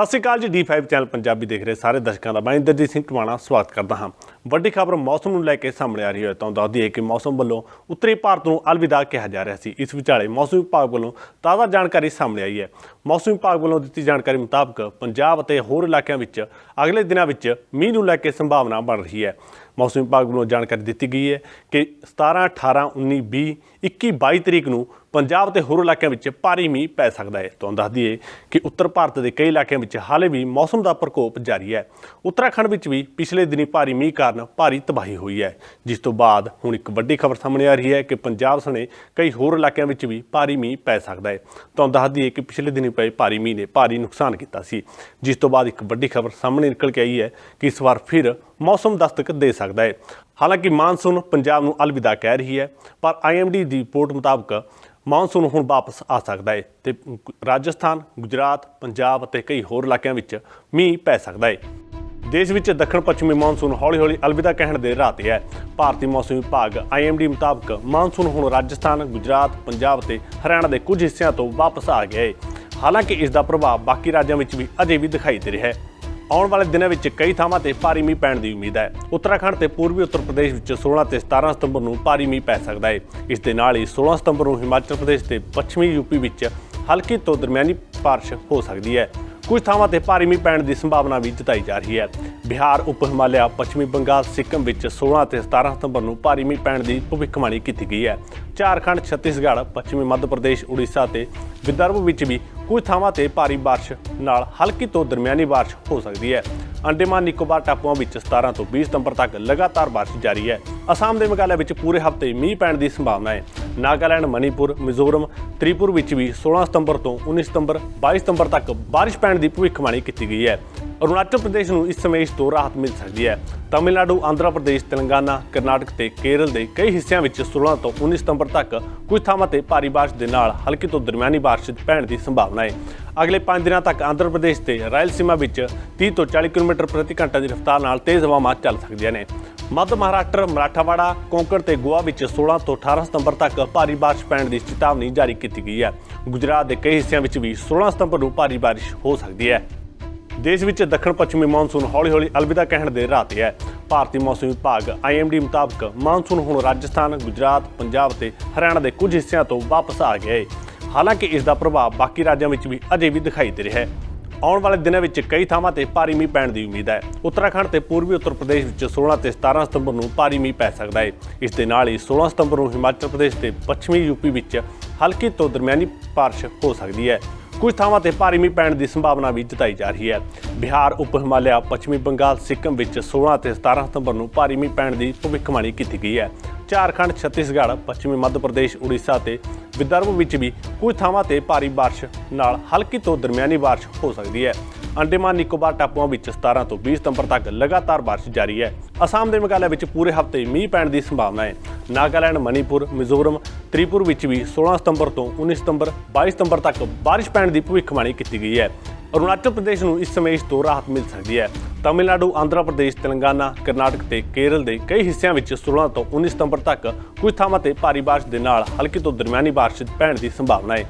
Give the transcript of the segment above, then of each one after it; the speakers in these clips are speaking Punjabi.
ਸਤਿ ਸ਼੍ਰੀ ਅਕਾਲ ਜੀ D5 ਚੈਨਲ ਪੰਜਾਬੀ ਦੇਖ ਰਹੇ ਸਾਰੇ ਦਰਸ਼ਕਾਂ ਦਾ। ਮੈਂ ਇੰਦਰਜੀਤ ਸਿੰਘ ਟਵਾਣਾ ਸਵਾਗਤ ਕਰਦਾ ਹਾਂ। ਵੱਡੀ ਖਬਰ ਮੌਸਮ ਨੂੰ ਲੈ ਕੇ ਸਾਹਮਣੇ ਆ ਰਹੀ ਹੈ। ਤਾਂ ਦੱਸਦੀ ਹੈ ਕਿ ਮੌਸਮ ਵੱਲੋਂ ਉੱਤਰੀ ਭਾਰਤ ਨੂੰ ਅਲਵਿਦਾ ਕਿਹਾ ਜਾ ਰਿਹਾ ਸੀ। ਇਸ ਵਿਚਾਲੇ ਮੌਸਮ ਵਿਭਾਗ ਵੱਲੋਂ ਤਾਜ਼ਾ ਜਾਣਕਾਰੀ ਸਾਹਮਣੇ ਆਈ ਹੈ। ਮੌਸਮ ਵਿਭਾਗ ਵੱਲੋਂ ਦਿੱਤੀ ਜਾਣਕਾਰੀ ਮੁਤਾਬਕ ਪੰਜਾਬ ਅਤੇ ਹੋਰ ਇਲਾਕਿਆਂ ਵਿੱਚ ਅਗਲੇ ਦਿਨਾਂ ਵਿੱਚ ਮੀਂਹ ਨੂੰ ਲੈ ਕੇ ਸੰਭਾਵਨਾ ਬਣ ਰਹੀ ਹੈ। ਮੌਸਮ ਵਿਭਾਗ ਵੱਲੋਂ ਜਾਣਕਾਰੀ ਦਿੱਤੀ ਗਈ ਹੈ ਕਿ 17 18 19 20 21 22 ਤਰੀਕ ਨੂੰ ਪੰਜਾਬ ਤੇ ਹੋਰ ਇਲਾਕਿਆਂ ਵਿੱਚ ਭਾਰੀ ਮੀਂਹ ਪੈ ਸਕਦਾ ਹੈ। ਤੁਹਾਨੂੰ ਦੱਸ ਦਈਏ ਕਿ ਉੱਤਰ ਭਾਰਤ ਦੇ ਕਈ ਇਲਾਕਿਆਂ ਵਿੱਚ ਹਾਲੇ ਵੀ ਮੌਸਮ ਦਾ ਪ੍ਰਕੋਪ ਜਾਰੀ ਹੈ। ਉੱਤਰਾਖੰਡ ਵਿੱਚ ਵੀ ਪਿਛਲੇ ਦਿਨੀ ਭਾਰੀ ਮੀਂਹ ਕਾਰਨ ਭਾਰੀ ਤਬਾਹੀ ਹੋਈ ਹੈ। ਜਿਸ ਤੋਂ ਬਾਅਦ ਹੁਣ ਇੱਕ ਵੱਡੀ ਖਬਰ ਸਾਹਮਣੇ ਆ ਰਹੀ ਹੈ ਕਿ ਪੰਜਾਬ ਸਣੇ ਕਈ ਹੋਰ ਇਲਾਕਿਆਂ ਵਿੱਚ ਵੀ ਭਾਰੀ ਮੀਂਹ ਪੈ ਸਕਦਾ ਹੈ। ਤੁਹਾਨੂੰ ਦੱਸ ਦਈਏ ਕਿ ਪਿਛਲੇ ਦਿਨੀ ਪਏ ਭਾਰੀ ਮੀਂਹ ਨੇ ਭਾਰੀ ਨੁਕਸਾਨ ਕੀਤਾ ਸੀ। ਜਿਸ ਤੋਂ ਬਾਅਦ ਇੱਕ ਵੱਡੀ ਖਬਰ ਸਾਹਮਣੇ ਨਿਕਲ ਕੇ ਆਈ ਹੈ ਕਿ ਇਸ ਵਾਰ ਫਿਰ ਮੌਸਮ ਦਸਤਕ ਦੇ ਸਕਦਾ ਸਕਦਾ ਹੈ। ਹਾਲਾਂਕਿ ਮਾਨਸੂਨ ਪੰਜਾਬ ਨੂੰ ਅਲਵਿਦਾ ਕਹਿ ਰਹੀ ਹੈ, ਪਰ ਆਈਐਮਡੀ ਦੀ ਰਿਪੋਰਟ ਮੁਤਾਬਕ ਮੌਨਸੂਨ ਹੁਣ ਵਾਪਸ ਆ ਸਕਦਾ ਹੈ ਤੇ ਰਾਜਸਥਾਨ, ਗੁਜਰਾਤ, ਪੰਜਾਬ ਅਤੇ ਕਈ ਹੋਰ ਇਲਾਕਿਆਂ ਵਿੱਚ ਮੀਂਹ ਪੈ ਸਕਦਾ ਹੈ। ਦੇਸ਼ ਵਿੱਚ ਦੱਖਣ ਪੱਛਮੀ ਮੌਨਸੂਨ ਹੌਲੀ-ਹੌਲੀ ਅਲਵਿਦਾ ਕਹਿਣ ਦੇ ਰਾਹ ਤੇ ਹੈ। ਭਾਰਤੀ ਮੌਸਮ ਵਿਭਾਗ ਆਈਐਮਡੀ ਮੁਤਾਬਕ ਮਾਨਸੂਨ ਹੁਣ ਰਾਜਸਥਾਨ, ਗੁਜਰਾਤ, ਪੰਜਾਬ ਅਤੇ ਹਰਿਆਣਾ ਦੇ ਕੁਝ ਹਿੱਸਿਆਂ ਤੋਂ ਵਾਪਸ ਆ ਗਿਆ ਹੈ। ਹਾਲਾਂਕਿ ਇਸ ਦਾ ਪ੍ਰਭਾਵ ਬਾਕੀ ਰਾਜਾਂ ਵਿੱਚ ਵੀ ਅਜੇ ਵੀ ਦਿਖਾਈ ਦੇ ਰਿਹਾ ਹੈ। ਆਉਣ ਵਾਲੇ ਦਿਨਾਂ ਵਿੱਚ ਕਈ ਥਾਵਾਂ ਤੇ ਭਾਰੀ ਮੀਂਹ ਪੈਣ ਦੀ ਉਮੀਦ ਹੈ। ਉੱਤਰਾਖੰਡ ਤੇ ਪੂਰਬੀ ਉੱਤਰ ਪ੍ਰਦੇਸ਼ ਵਿੱਚ 16 ਤੇ 17 ਸਤੰਬਰ ਨੂੰ ਭਾਰੀ ਮੀਂਹ ਪੈ ਸਕਦਾ ਹੈ। ਇਸ ਦੇ ਨਾਲ ਹੀ 16 ਸਤੰਬਰ ਨੂੰ ਹਿਮਾਚਲ ਪ੍ਰਦੇਸ਼ ਤੇ ਪੱਛਮੀ ਯੂਪੀ ਵਿੱਚ ਹਲਕੀ ਤੋਂ ਦਰਮਿਆਨੀ ਬਾਰਿਸ਼ ਹੋ ਸਕਦੀ ਹੈ। ਕੁਝ ਥਾਵਾਂ ਤੇ ਭਾਰੀ ਮੀਂਹ ਪੈਣ ਦੀ ਸੰਭਾਵਨਾ ਵੀ ਜਤਾਈ ਜਾ ਰਹੀ ਹੈ। ਬਿਹਾਰ, ਉਪ ਹਿਮਾਲਿਆ, ਪੱਛਮੀ ਬੰਗਾਲ, ਸਿੱਕਮ ਵਿੱਚ 16 ਤੇ 17 ਸਤੰਬਰ ਨੂੰ ਭਾਰੀ ਮੀਂਹ ਪੈਣ ਦੀ ਭਵਿੱਖਬਾਣੀ ਕੀਤੀ ਗਈ ਹੈ। ਝਾਰਖੰਡ, ਛੱਤੀਸਗੜ੍ਹ, ਪੱਛਮੀ ਮੱਧ ਪ੍ਰਦੇਸ਼, ਉੜੀਸਾ ਤੇ ਵਿਦਰਭ ਵਿੱਚ ਵੀ ਕੁਝ ਥਾਵਾਂ ਤੇ ਭਾਰੀ ਬਾਰਿਸ਼ ਨਾਲ ਹਲਕੀ ਤੋਂ ਦਰਮਿਆਨੀ ਬਾਰਿਸ਼ ਹੋ ਸਕਦੀ ਹੈ। ਅੰਡੇਮਾਨ ਨਿਕੋਬਾਰ ਟਾਪੂਆਂ ਵਿੱਚ 17 ਤੋਂ 20 ਸਤੰਬਰ ਤੱਕ ਲਗਾਤਾਰ ਬਾਰਿਸ਼ ਜਾਰੀ ਹੈ। ਅਸਾਮ ਦੇ ਮੇਘਾਲਿਆ ਵਿੱਚ ਪੂਰੇ ਹਫ਼ਤੇ ਮੀਂਹ ਪੈਣ ਦੀ ਸੰਭਾਵਨਾ ਹੈ। ਨਾਗਾਲੈਂਡ, ਮਣੀਪੁਰ, ਮਿਜ਼ੋਰਮ, ਤ੍ਰਿਪੁਰ ਵਿੱਚ ਵੀ 16 ਸਤੰਬਰ ਤੋਂ 19 ਸਤੰਬਰ 22 ਸਤੰਬਰ ਤੱਕ ਬਾਰਿਸ਼ ਪੈਣ ਦੀ ਭਵਿੱਖਬਾਣੀ ਕੀਤੀ ਗਈ ਹੈ। ਅਰੁਣਾਚਲ ਪ੍ਰਦੇਸ਼ ਨੂੰ ਇਸ ਸਮੇਂ ਇਸ ਤੋਂ ਰਾਹਤ ਮਿਲ ਸਕਦੀ ਹੈ। ਤਾਮਿਲਨਾਡੂ, ਆਂਧਰਾ ਪ੍ਰਦੇਸ਼, ਤੇਲੰਗਾਨਾ, ਕਰਨਾਟਕ ਤੇ ਕੇਰਲ ਦੇ ਕਈ ਹਿੱਸਿਆਂ ਵਿੱਚ 16 ਤੋਂ 19 ਸਤੰਬਰ ਤੱਕ ਕੁਝ ਥਾਵਾਂ ਤੇ ਭਾਰੀ ਬਾਰਿਸ਼ ਦੇ ਨਾਲ ਹਲਕੀ ਤੋਂ ਦਰਮਿਆਨੀ ਬਾਰਿਸ਼ ਪੈਣ ਦੀ ਸੰਭਾਵਨਾ ਹੈ। ਅਗਲੇ 5 ਦਿਨਾਂ ਤੱਕ ਆਂਧਰਾ ਪ੍ਰਦੇਸ਼ ਤੇ ਰਾਇਲਸੀਮਾ ਵਿੱਚ 30 ਤੋਂ 40 ਕਿਲੋਮੀਟਰ ਪ੍ਰਤੀ ਘੰਟਾ ਦੀ ਰਫ਼ਤਾਰ ਨਾਲ ਤੇਜ਼ ਹਵਾਵਾਂ ਚੱਲ ਸਕਦੀਆਂ ਨੇ। ਮੱਧ ਮਹਾਰਾਸ਼ਟਰ, ਮਰਾਠਾਵਾੜਾ, ਕੋਂਕਣ ਤੇ ਗੋਆ ਵਿੱਚ 16 ਤੋਂ 18 ਸਤੰਬਰ ਤੱਕ ਭਾਰੀ ਬਾਰਿਸ਼ ਪੈਣ ਦੀ ਚੇਤਾਵਨੀ ਜਾਰੀ ਕੀਤੀ ਗਈ ਹੈ। ਗੁਜਰਾਤ ਦੇ ਕਈ ਹਿੱਸਿਆਂ ਵਿੱਚ ਵੀ 16 ਸਤੰਬਰ ਨੂੰ ਭਾਰੀ ਬਾਰਿਸ਼ ਹੋ ਸਕਦੀ ਹੈ। ਦੇਸ਼ ਵਿੱਚ ਦੱਖਣ ਪੱਛਮੀ ਮੌਨਸੂਨ ਹੌਲੀ-ਹੌਲੀ ਅਲਵਿਦਾ ਕਹਿਣ ਦੇ ਰਾਹ ਤੇ ਹੈ। ਭਾਰਤੀ ਮੌਸਮ ਵਿਭਾਗ ਆਈਐਮਡੀ ਮੁਤਾਬਕ ਮੌਨਸੂਨ ਹੁਣ ਰਾਜਸਥਾਨ, ਗੁਜਰਾਤ, ਪੰਜਾਬ ਤੇ ਹਰਿਆਣਾ ਦੇ ਕੁਝ ਹਿੱਸਿਆਂ ਤੋਂ ਵਾਪਸ ਆ ਗਿਆ ਹੈ। ਹਾਲਾਂਕਿ ਇਸ ਦਾ ਪ੍ਰਭਾਵ ਬਾਕੀ ਰਾਜਾਂ ਵਿੱਚ ਵੀ ਅਜੇ ਵੀ ਦਿਖਾਈ ਦੇ ਰਿਹਾ ਹੈ। ਆਉਣ ਵਾਲੇ ਦਿਨਾਂ ਵਿੱਚ ਕਈ ਥਾਵਾਂ ਤੇ ਭਾਰੀ ਮੀਂਹ ਪੈਣ ਦੀ ਉਮੀਦ ਹੈ। ਉੱਤਰਾਖੰਡ ਤੇ ਪੂਰਬੀ ਉੱਤਰ ਪ੍ਰਦੇਸ਼ ਵਿੱਚ 16 ਤੇ 17 ਸਤੰਬਰ ਨੂੰ ਭਾਰੀ ਮੀਂਹ ਪੈ ਸਕਦਾ ਹੈ। ਇਸ ਦੇ ਨਾਲ ਹੀ 16 ਸਤੰਬਰ ਨੂੰ ਹਿਮਾਚਲ ਪ੍ਰਦੇਸ਼ ਤੇ ਪੱਛਮੀ ਯੂਪੀ ਵਿੱਚ ਹਲਕੀ ਤੋਂ ਦਰਮਿਆਨੀ ਬਾਰਿਸ਼ ਹੋ ਸਕਦੀ ਹੈ। ਕੁਝ ਥਾਵਾਂ ਤੇ ਭਾਰੀ ਮੀਂਹ ਪੈਣ ਦੀ ਸੰਭਾਵਨਾ ਵੀ ਜਤਾਈ ਜਾ ਰਹੀ ਹੈ। ਬਿਹਾਰ, ਉਪ ਹਿਮਾਲਿਆ, ਪੱਛਮੀ ਬੰਗਾਲ, ਸਿੱਕਮ ਵਿੱਚ 16 ਤੇ 17 ਸਤੰਬਰ ਨੂੰ ਭਾਰੀ ਮੀਂਹ ਪੈਣ ਦੀ ਭਵਿੱਖਬਾਣੀ ਕੀਤੀ ਗਈ ਹੈ। ਝਾਰਖੰਡ, ਛੱਤੀਸਗੜ੍ਹ, ਪੱਛਮੀ ਮੱਧ ਪ੍ਰਦੇਸ਼, ਉੜੀਸਾ ਤੇ ਵਿਦਰਭ ਵਿੱਚ ਵੀ ਕੁਝ ਥਾਵਾਂ ਤੇ ਭਾਰੀ ਬਾਰਿਸ਼ ਨਾਲ ਹਲਕੀ ਤੋਂ ਦਰਮਿਆਨੀ ਬਾਰਿਸ਼ ਹੋ ਸਕਦੀ ਹੈ। ਅੰਡੇਮਾਨ ਨਿਕੋਬਾਰ ਟਾਪੂਆਂ ਵਿੱਚ 17 ਤੋਂ 20 ਸਤੰਬਰ ਤੱਕ ਲਗਾਤਾਰ ਬਾਰਿਸ਼ ਜਾਰੀ ਹੈ। ਅਸਾਮ ਦੇ ਮੇਘਾਲਿਆ ਵਿੱਚ ਪੂਰੇ ਹਫ਼ਤੇ ਮੀਂਹ ਪੈਣ ਦੀ ਸੰਭਾਵਨਾ ਹੈ। ਨਾਗਾਲੈਂਡ, ਮਣੀਪੁਰ, ਮਿਜ਼ੋਰਮ, ਤ੍ਰਿਪੁਰ ਵਿੱਚ ਵੀ 16 ਸਤੰਬਰ ਤੋਂ 19 ਸਤੰਬਰ 22 ਸਤੰਬਰ ਤੱਕ ਬਾਰਿਸ਼ ਪੈਣ ਦੀ ਭਵਿੱਖਬਾਣੀ ਕੀਤੀ ਗਈ ਹੈ। ਅਰੁਣਾਚਲ ਪ੍ਰਦੇਸ਼ ਨੂੰ ਇਸ ਸਮੇਂ ਇਸ ਤੋਂ ਰਾਹਤ ਮਿਲ ਸਕਦੀ ਹੈ। ਤਮਿਲਨਾਡੂ, ਆਂਧਰਾ ਪ੍ਰਦੇਸ਼, ਤੇਲੰਗਾਨਾ, ਕਰਨਾਟਕ ਤੇ ਕੇਰਲ ਦੇ ਕਈ ਹਿੱਸਿਆਂ ਵਿੱਚ 16 ਤੋਂ 19 ਸਤੰਬਰ ਤੱਕ ਕੁਝ ਥਾਵਾਂ ਤੇ ਭਾਰੀ ਬਾਰਿਸ਼ ਦੇ ਨਾਲ ਹਲਕੀ ਤੋਂ ਦਰਮਿਆਨੀ ਬਾਰਿਸ਼ ਪੈਣ ਦੀ ਸੰਭਾਵਨਾ ਹੈ।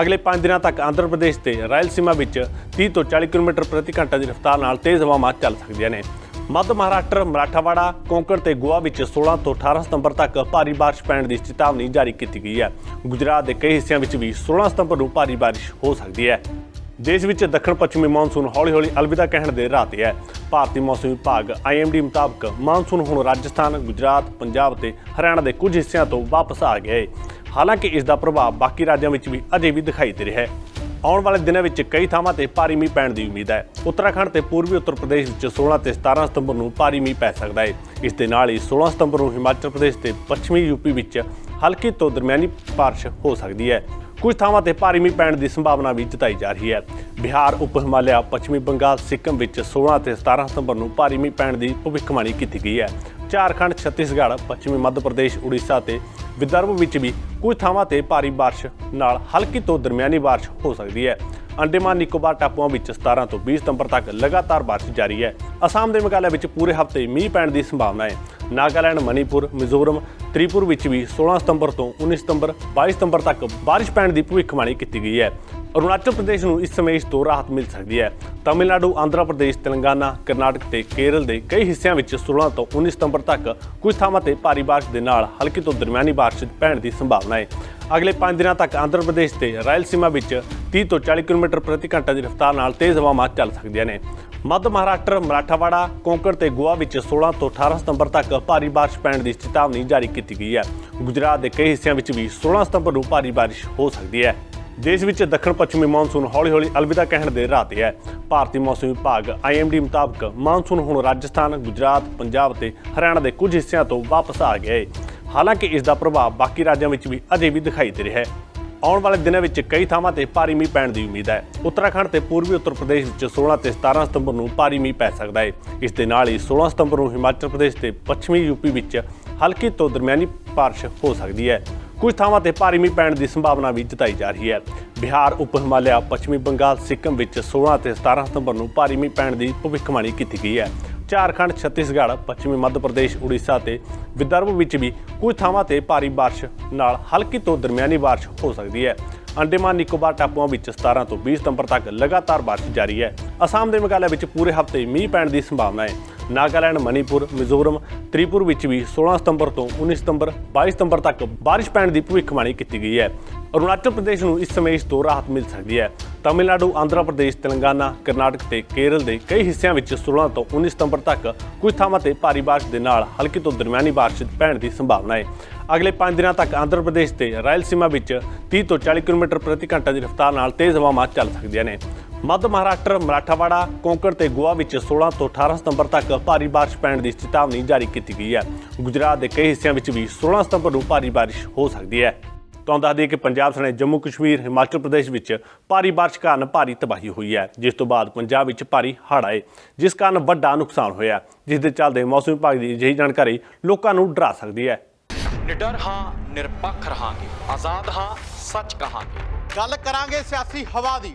ਅਗਲੇ 5 ਦਿਨਾਂ ਤੱਕ ਆਂਧਰਾ ਪ੍ਰਦੇਸ਼ ਤੇ ਰਾਇਲਸੀਮਾ ਵਿੱਚ 30 ਤੋਂ 40 ਕਿਲੋਮੀਟਰ ਪ੍ਰਤੀ ਘੰਟਾ ਦੀ ਰਫ਼ਤਾਰ ਨਾਲ ਤੇਜ਼ ਹਵਾਵਾਂ ਚੱਲ ਸਕਦੀਆਂ ਨੇ। ਮੱਧ ਮਹਾਰਾਸ਼ਟਰ, ਮਰਾਠਾਵਾੜਾ, ਕੋਂਕਣ ਤੇ ਗੋਆ ਵਿੱਚ 16 ਤੋਂ 18 ਸਤੰਬਰ ਤੱਕ ਭਾਰੀ ਬਾਰਿਸ਼ ਪੈਣ ਦੀ ਚੇਤਾਵਨੀ ਜਾਰੀ ਕੀਤੀ ਗਈ ਹੈ। ਗੁਜਰਾਤ ਦੇ ਕਈ ਹਿੱਸਿਆਂ ਵਿੱਚ ਵੀ 16 ਸਤੰਬਰ ਨੂੰ ਭਾਰੀ ਬਾਰਿਸ਼ ਹੋ ਸਕਦੀ ਹੈ। ਦੇਸ਼ ਵਿੱਚ ਦੱਖਣ ਪੱਛਮੀ ਮੌਨਸੂਨ ਹੌਲੀ-ਹੌਲੀ ਅਲਵਿਦਾ ਕਹਿਣ ਦੇ ਰਾਹ ਤੇ ਹੈ। ਭਾਰਤੀ ਮੌਸਮ ਵਿਭਾਗ ਆਈਐਮਡੀ ਮੁਤਾਬਕ ਮੌਨਸੂਨ ਹੁਣ ਰਾਜਸਥਾਨ, ਗੁਜਰਾਤ, ਪੰਜਾਬ ਤੇ ਹਰਿਆਣਾ ਦੇ ਕੁਝ ਹਿੱਸਿਆਂ ਤੋਂ ਵਾਪਸ ਆ ਗਿਆ ਹੈ। ਹਾਲਾਂਕਿ ਇਸ ਦਾ ਪ੍ਰਭਾਵ ਬਾਕੀ ਰਾਜਾਂ ਵਿੱਚ ਵੀ ਅਜੇ ਵੀ ਦਿਖਾਈ ਦੇ ਰਿਹਾ ਹੈ। ਆਉਣ ਵਾਲੇ ਦਿਨਾਂ ਵਿੱਚ ਕਈ ਥਾਵਾਂ ਤੇ ਭਾਰੀ ਮੀਂਹ ਪੈਣ ਦੀ ਉਮੀਦ ਹੈ। ਉੱਤਰਾਖੰਡ ਤੇ ਪੂਰਬੀ ਉੱਤਰ ਪ੍ਰਦੇਸ਼ ਵਿੱਚ 16 ਤੇ 17 ਸਤੰਬਰ ਨੂੰ ਭਾਰੀ ਮੀਂਹ ਪੈ ਸਕਦਾ ਹੈ। ਇਸ ਦੇ ਨਾਲ ਹੀ 16 ਸਤੰਬਰ ਨੂੰ ਹਿਮਾਚਲ ਪ੍ਰਦੇਸ਼ ਤੇ ਪੱਛਮੀ ਯੂਪੀ ਵਿੱਚ ਹਲਕੀ ਤੋਂ ਦਰਮਿਆਨੀ ਬਾਰਿਸ਼ ਹੋ ਸਕਦੀ ਹੈ। ਕੁਝ ਥਾਵਾਂ ਤੇ ਭਾਰੀ ਮੀਂਹ ਪੈਣ ਦੀ ਸੰਭਾਵਨਾ ਵੀ ਜਤਾਈ ਜਾ ਰਹੀ ਹੈ। ਬਿਹਾਰ, ਉਪ ਹਿਮਾਲਿਆ, ਪੱਛਮੀ ਬੰਗਾਲ, ਸਿੱਕਮ ਵਿੱਚ 16 ਤੇ 17 ਸਤੰਬਰ ਨੂੰ ਭਾਰੀ ਮੀਂਹ ਪੈਣ ਦੀ ਭਵਿੱਖਬਾਣੀ ਕੀਤੀ ਗਈ ਹੈ। ਝਾਰਖੰਡ, ਛੱਤੀਸਗੜ੍ਹ, ਪੱਛਮੀ ਮੱਧ ਪ੍ਰਦੇਸ਼, ਉੜੀਸਾ ਤੇ ਵਿਦਰਭ ਵਿੱਚ ਵੀ ਕੁਝ ਥਾਵਾਂ ਤੇ ਭਾਰੀ ਬਾਰਿਸ਼ ਨਾਲ ਹਲਕੀ ਤੋਂ ਦਰਮਿਆਨੀ ਬਾਰਿਸ਼ ਹੋ ਸਕਦੀ ਹੈ। ਅੰਡੇਮਾਨ ਨਿਕੋਬਾਰ ਟਾਪੂਆਂ ਵਿੱਚ 17 ਤੋਂ 20 ਸਤੰਬਰ ਤੱਕ ਲਗਾਤਾਰ ਬਾਰਿਸ਼ ਜਾਰੀ ਹੈ। ਅਸਾਮ ਦੇ ਮੇਘਾਲਿਆ ਵਿੱਚ ਪੂਰੇ ਹਫ਼ਤੇ ਮੀਂਹ ਪੈਣ ਦੀ ਸੰਭਾਵਨਾ ਹੈ। ਨਾਗਾਲੈਂਡ ਮਨੀਪੁਰ ਮਿਜ਼ੋਰਮ, ਤ੍ਰਿਪੁਰ ਵਿੱਚ ਵੀ 16 ਸਤੰਬਰ ਤੋਂ 19 ਸਤੰਬਰ 22 ਸਤੰਬਰ ਤੱਕ ਬਾਰਿਸ਼ ਪੈਣ ਦੀ ਭਵਿੱਖਬਾਣੀ ਕੀਤੀ ਗਈ ਹੈ। ਅਰੁਣਾਚਲ ਪ੍ਰਦੇਸ਼ ਨੂੰ ਇਸ ਸਮੇਂ ਇਸ ਤੋਂ ਰਾਹਤ ਮਿਲ ਸਕਦੀ ਹੈ। ਤਾਮਿਲਨਾਡੂ, ਆਂਧਰਾ ਪ੍ਰਦੇਸ਼, ਤੇਲੰਗਾਨਾ, ਕਰਨਾਟਕ ਤੇ ਕੇਰਲ ਦੇ ਕਈ ਹਿੱਸਿਆਂ ਵਿੱਚ 16 ਤੋਂ 19 ਸਤੰਬਰ ਤੱਕ ਕੁਝ ਥਾਵਾਂ ਤੇ ਭਾਰੀ ਬਾਰਿਸ਼ ਦੇ ਨਾਲ ਹਲਕੀ ਤੋਂ ਦਰਮਿਆਨੀ ਬਾਰਿਸ਼ ਪੈਣ ਦੀ ਸੰਭਾਵਨਾ ਹੈ। ਅਗਲੇ 5 ਦਿਨਾਂ ਤੱਕ ਆਂਧਰਾ ਪ੍ਰਦੇਸ਼ ਤੇ ਰਾਇਲਸੀਮਾ ਵਿੱਚ 30 ਤੋਂ 40 ਕਿਲੋਮੀਟਰ ਪ੍ਰਤੀ ਘੰਟਾ ਦੀ ਰਫ਼ਤਾਰ ਨਾਲ ਤੇਜ਼ ਹਵਾਵਾਂ ਚੱਲ ਸਕਦੀਆਂ ਨੇ। ਮੱਧ ਮਹਾਰਾਸ਼ਟਰ, ਮਰਾਠਾਵਾੜਾ ਕੋਂਕਣ ਤੇ ਗੋਆ ਵਿੱਚ 16 ਤੋਂ 18 ਸਤੰਬਰ ਤੱਕ ਭਾਰੀ ਬਾਰਿਸ਼ ਪੈਣ ਦੀ ਚੇਤਾਵਨੀ ਜਾਰੀ ਕੀਤੀ ਗਈ ਹੈ। ਗੁਜਰਾਤ ਦੇ ਕਈ ਹਿੱਸਿਆਂ ਵਿੱਚ ਵੀ 16 ਸਤੰਬਰ ਨੂੰ ਭਾਰੀ ਬਾਰਿਸ਼ ਹੋ ਸਕਦੀ ਹੈ। ਦੇਸ਼ ਵਿੱਚ ਦੱਖਣ ਪੱਛਮੀ ਮੌਨਸੂਨ ਹੌਲੀ-ਹੌਲੀ ਅਲਵਿਦਾ ਕਹਿਣ ਦੇ ਰਾਹ ਤੇ ਹੈ। ਭਾਰਤੀ ਮੌਸਮ ਵਿਭਾਗ ਆਈਐਮਡੀ ਮੁਤਾਬਕ ਮੌਨਸੂਨ ਹੁਣ ਰਾਜਸਥਾਨ, ਗੁਜਰਾਤ, ਪੰਜਾਬ ਤੇ ਹਰਿਆਣਾ ਦੇ ਕੁਝ ਹਿੱਸਿਆਂ ਤੋਂ ਵਾਪਸ ਆ ਗਿਆ ਹੈ ਹਾਲਾਂਕਿ ਇਸ ਦਾ ਪ੍ਰਭਾਵ ਬਾਕੀ ਰਾਜਾਂ ਵਿੱਚ ਵੀ ਅਜੇ ਵੀ ਦਿਖਾਈ ਦੇ ਰਿਹਾ ਹੈ ਆਉਣ ਵਾਲੇ ਦਿਨਾਂ ਵਿੱਚ ਕਈ ਥਾਵਾਂ ਤੇ ਭਾਰੀ ਮੀਂਹ ਪੈਣ ਦੀ ਉਮੀਦ ਹੈ। ਉੱਤਰਾਖੰਡ ਤੇ ਪੂਰਬੀ ਉੱਤਰ ਪ੍ਰਦੇਸ਼ ਵਿੱਚ 16 ਤੇ 17 ਸਤੰਬਰ ਨੂੰ ਭਾਰੀ ਮੀਂਹ ਪੈ ਸਕਦਾ ਹੈ ਇਸ ਦੇ ਨਾਲ ਹੀ 16 ਸਤੰਬਰ ਨੂੰ ਹਿਮਾਚਲ ਪ੍ਰਦੇਸ਼ ਤੇ ਪੱਛਮੀ ਯੂਪੀ ਵਿੱਚ ਹਲਕੀ ਤੋਂ ਦਰਮਿਆਨੀ ਬਾਰਿਸ਼ ਹੋ ਸਕਦੀ ਹੈ। ਕੁਝ ਥਾਵਾਂ ਤੇ ਭਾਰੀ ਮੀਂਹ ਪੈਣ ਦੀ ਸੰਭਾਵਨਾ ਵੀ ਜਤਾਈ ਜਾ ਰਹੀ ਹੈ। ਬਿਹਾਰ, ਉਪ ਹਿਮਾਲਿਆ, ਪੱਛਮੀ ਬੰਗਾਲ, ਸਿੱਕਮ ਵਿੱਚ 16 ਤੇ 17 ਸਤੰਬਰ ਨੂੰ ਭਾਰੀ ਮੀਂਹ ਪੈਣ ਦੀ ਭਵਿੱਖਬਾਣੀ ਕੀਤੀ ਗਈ ਹੈ। ਝਾਰਖੰਡ, ਛੱਤੀਸਗੜ੍ਹ, ਪੱਛਮੀ ਮੱਧ ਪ੍ਰਦੇਸ਼, ਉੜੀਸਾ ਤੇ ਵਿਦਰਭ ਵਿੱਚ ਵੀ ਕੁਝ ਥਾਵਾਂ ਤੇ ਭਾਰੀ ਬਾਰਿਸ਼ ਨਾਲ ਹਲਕੀ ਤੋਂ ਦਰਮਿਆਨੀ ਬਾਰਿਸ਼ ਹੋ ਸਕਦੀ ਹੈ। ਅੰਡੇਮਾਨ, ਨਿਕੋਬਾਰ ਟਾਪੂਆਂ ਵਿੱਚ 17 ਤੋਂ 20 ਸਤੰਬਰ ਤੱਕ ਲਗਾਤਾਰ ਬਾਰਿਸ਼ ਜਾਰੀ ਹੈ। ਅਸਾਮ ਦੇ ਮੇਘਾਲਿਆ ਵਿੱਚ ਪੂਰੇ ਹਫ਼ਤੇ ਮੀਂਹ ਪੈਣ ਦੀ ਸੰਭਾਵਨਾ ਹੈ। ਨਾਗਾਲੈਂਡ, ਮਨੀਪੁਰ, ਮਿਜ਼ੋਰਮ, ਤ੍ਰਿਪੁਰ ਵਿੱਚ ਵੀ 16 ਸਤੰਬਰ ਤੋਂ 19 ਸਤੰਬਰ 22 ਸਤੰਬਰ ਤੱਕ ਬਾਰਿਸ਼ ਪੈਣ ਦੀ ਭਵਿੱਖਬਾਣੀ ਕੀਤੀ ਗਈ ਹੈ। ਅਰੁਣਾਚਲ ਪ੍ਰਦੇਸ਼ ਨੂੰ ਇਸ ਸਮੇਂ ਇਸ ਤੋਂ ਰਾਹਤ ਮਿਲ ਸਕਦੀ ਹੈ। ਤਾਮਿਲਨਾਡੂ, ਆਂਧਰਾ ਪ੍ਰਦੇਸ਼, ਤੇਲੰਗਾਨਾ, ਕਰਨਾਟਕ ਤੇ ਕੇਰਲ ਦੇ ਕਈ ਹਿੱਸਿਆਂ ਵਿੱਚ 16 ਤੋਂ 19 ਸਤੰਬਰ ਤੱਕ ਕੁਝ ਥਾਵਾਂ ਤੇ ਭਾਰੀ ਬਾਰਿਸ਼ ਦੇ ਨਾਲ ਹਲਕੀ ਤੋਂ ਦਰਮਿਆਨੀ ਬਾਰਿਸ਼ ਪੈਣ ਦੀ ਸੰਭਾਵਨਾ ਹੈ। ਅਗਲੇ 5 ਦਿਨਾਂ ਤੱਕ ਆਂਧਰਾ ਪ੍ਰਦੇਸ਼ ਤੇ ਰਾਇਲਸੀਮਾ ਵਿੱਚ 30 ਤੋਂ 40 ਕਿਲੋਮੀਟਰ ਪ੍ਰਤੀ ਘੰਟਾ ਦੀ ਰਫ਼ਤਾਰ ਨਾਲ ਤੇਜ਼ ਹਵਾਵਾਂ ਚੱਲ ਸਕਦੀਆਂ ਨੇ। ਮੱਧ ਮਹਾਰਾਸ਼ਟਰ ਮਰਾਠਾਵਾੜਾ ਕੋਂਕਣ ਤੇ ਗੋਆ ਵਿੱਚ 16 ਤੋਂ 18 ਸਤੰਬਰ ਤੱਕ ਭਾਰੀ ਬਾਰਿਸ਼ ਪੈਣ ਦੀ ਚੇਤਾਵਨੀ ਜਾਰੀ ਕੀਤੀ ਗਈ ਹੈ। ਗੁਜਰਾਤ ਦੇ ਕਈ ਹਿੱਸਿਆਂ ਵਿੱਚ ਵੀ 16 ਸਤੰਬਰ ਨੂੰ ਭਾਰੀ ਬਾਰਿਸ਼ ਹੋ ਸਕਦੀ ਹੈ। ਤੁਹਾਨੂੰ ਦੱਸ ਦਈਏ ਕਿ ਪੰਜਾਬ ਸਣੇ ਜੰਮੂ ਕਸ਼ਮੀਰ ਹਿਮਾਚਲ ਪ੍ਰਦੇਸ਼ ਵਿੱਚ ਭਾਰੀ ਬਾਰਿਸ਼ ਕਾਰਨ ਭਾਰੀ ਤਬਾਹੀ ਹੋਈ ਹੈ। ਜਿਸ ਤੋਂ ਬਾਅਦ ਪੰਜਾਬ ਵਿੱਚ ਭਾਰੀ ਹੜ੍ਹ ਆਏ ਜਿਸ ਕਾਰਨ ਵੱਡਾ ਨੁਕਸਾਨ ਹੋਇਆ ਜਿਸ ਦੇ ਚੱਲਦੇ ਮੌਸਮ ਵਿਭਾਗ ਦੀ ਅਜਿਹੀ ਜਾਣਕਾਰੀ ਲੋਕਾਂ ਨੂੰ ਡਰਾ ਸਕਦੀ ਹੈ। ਨਿਡਰ ਹਾਂ ਨਿਰਪੱਖ ਰਹਾਂਗੇ ਆਜ਼ਾਦ ਹਾਂ ਸੱਚ ਕਹਾਂਗੇ। ਗੱਲ ਕਰਾਂਗੇ ਸਿਆਸੀ ਹਵਾ ਦੀ।